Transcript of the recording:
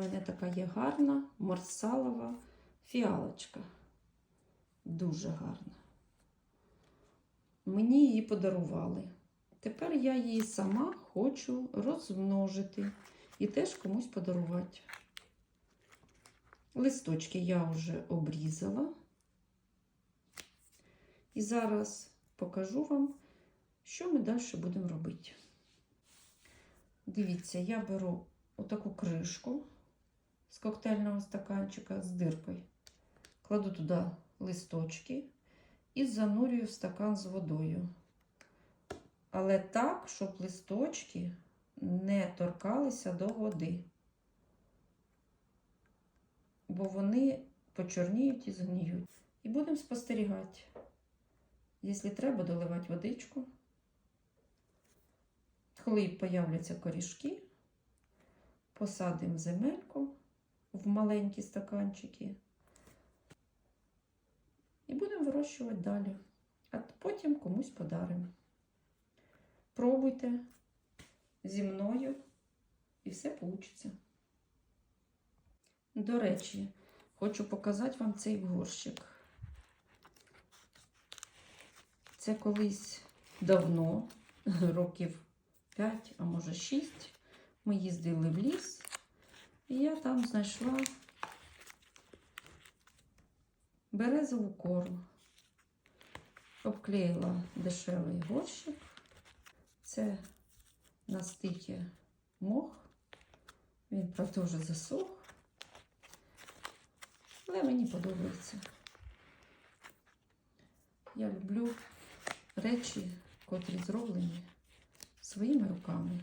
мене така є гарна марсалова фіалочка. Дуже гарна. Мені її подарували. Тепер я її сама хочу розмножити і теж комусь подарувати. Листочки я вже обрізала. І зараз покажу вам, що ми далі будемо робити. Дивіться, я беру отаку кришку з коктейльного стаканчика з диркою, кладу туди листочки і занурюю в стакан з водою. Але так, щоб листочки не торкалися до води, бо вони почорніють і згніють. І будемо спостерігати. Якщо треба, доливати водичку. Коли появляться корішки, посадимо земельку в маленькі стаканчики і будемо вирощувати далі. А потім комусь подаримо. Пробуйте зі мною і все вийде. До речі, хочу показати вам цей горщик. Це колись давно, років 5, а може 6. Ми їздили в ліс, і я там знайшла березову кору. Обклеїла дешевий горщик. Це на стикі мох. Він, правда, вже засох. Але мені подобається. Я люблю речі, котрі зроблені своїми руками.